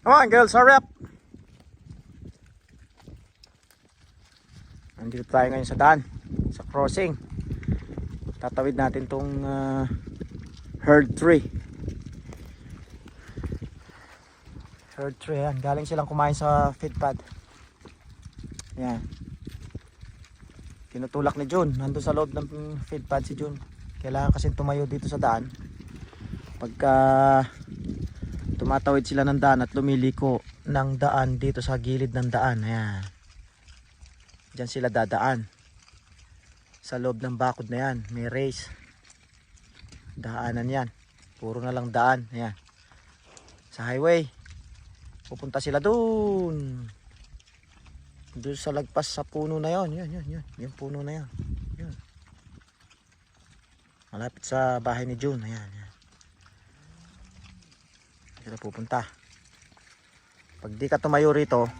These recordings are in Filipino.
Come on, girls, hurry up. Nandito tayo ngayon sa daan, sa crossing. Tatawid natin tong ah, herd tree. Herd tree yan. Galing silang kumain sa feed pad. Yan. Tinutulak ni Jun. Nandun sa loob ng feed pad si Jun. Kailangan kasi tumayo dito sa daan. Pagka tumatawid sila ng daan at lumiliko ng daan dito sa gilid ng daan. Ayan. Diyan sila dadaan. Sa loob ng bakod na yan. May race. Daanan yan. Puro na lang daan. Ayan. Sa highway. Pupunta sila doon. Doon sa lagpas sa puno na yon. Yun, yun, yun. Yung puno na yon. Yun. Malapit sa bahay ni June. Ayan, ayan. Sila pupunta. Pag di ka tumayo rito,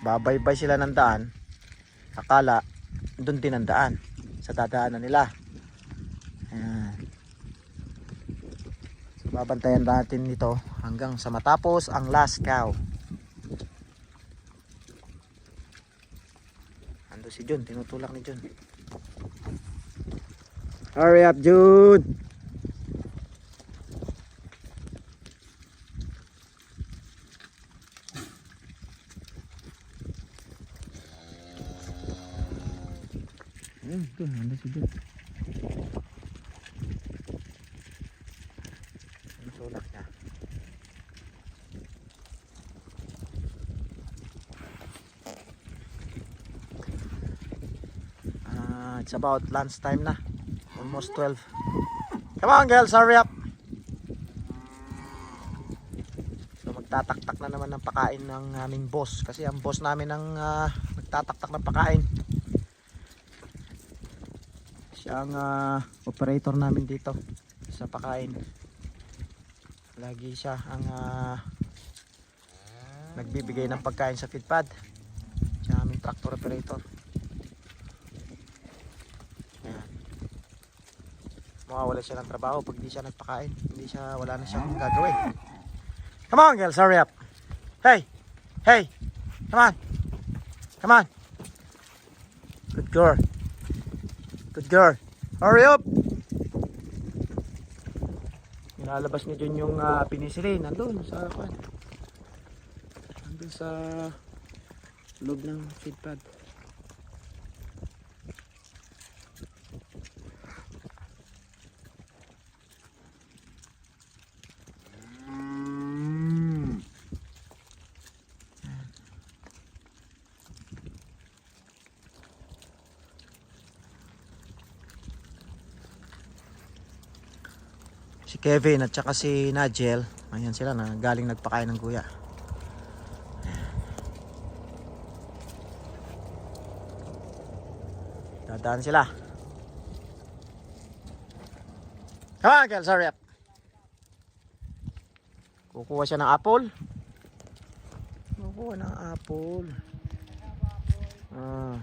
babaybay sila ng daan. Akala, doon din ang daan. Sa dadaanan nila. Ayan. So, babantayan natin ito hanggang sa matapos ang last cow. Ando si Jun, tinutulak ni Jun. Hurry up, Jun! Ayun, Jun, ando si Jun. Tinutulak niya. Ah, it's about lunch time na. Almost 12. Come on girls, hurry up. So magtataktak na naman ng pakain ng aming boss kasi ang boss namin ang ah, nagtataktak ng pakain. Siya ah, operator namin dito sa pakain. Lagi siya ang ah, nagbibigay ng pagkain sa feed pad. Siya aming tractor operator. Ayan. Mawawala siya ng trabaho pag di siya nagpakain. Hindi siya, wala na siyang gagawin. Come on girls, hurry up. Hey! Hey! Come on! Come on! Good girl. Good girl. Hurry up! Nilalabas niya dyan yung uh, pinisilin. Nandun sa kwan. Nandun sa loob ng feed pad. Si Kevin at saka si Nigel. Ayan sila na galing nagpakain ng kuya. Dadaan sila. Come on girls hurry up kukuha siya ng apple. Kukuha ng apple. Ah,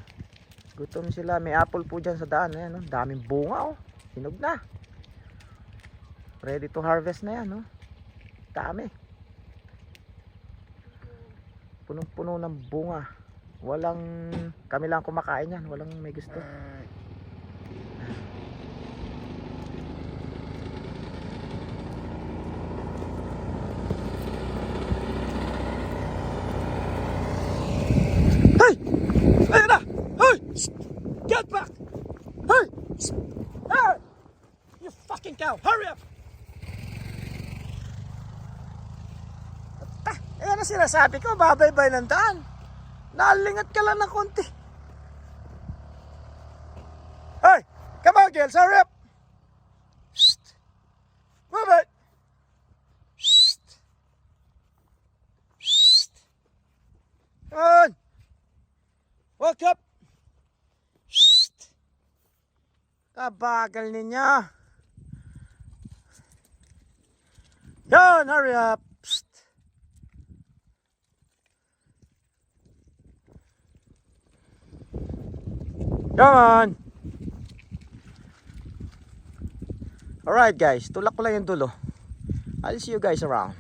gutom sila. May apple po dyan sa daan. Ayan, oh. daming bunga oh. Hinog na Ready to harvest na yan, no? Dami. Punong-puno ng bunga. Walang, kami lang kumakain yan. Walang may gusto. Get back! Hey! Hey! You fucking cow! Hurry up! Na sinasabi ko, babaybay ng daan. Nalingat ka lang ng konti. Hey! Come on, girls, hurry up! Shh! Move it! Shh! Shh! Come on! Wake up! Shh! Kabagal ninyo. Yan, hurry up! Come on! Alright guys, tulak ko lang yung dulo. I'll see you guys around.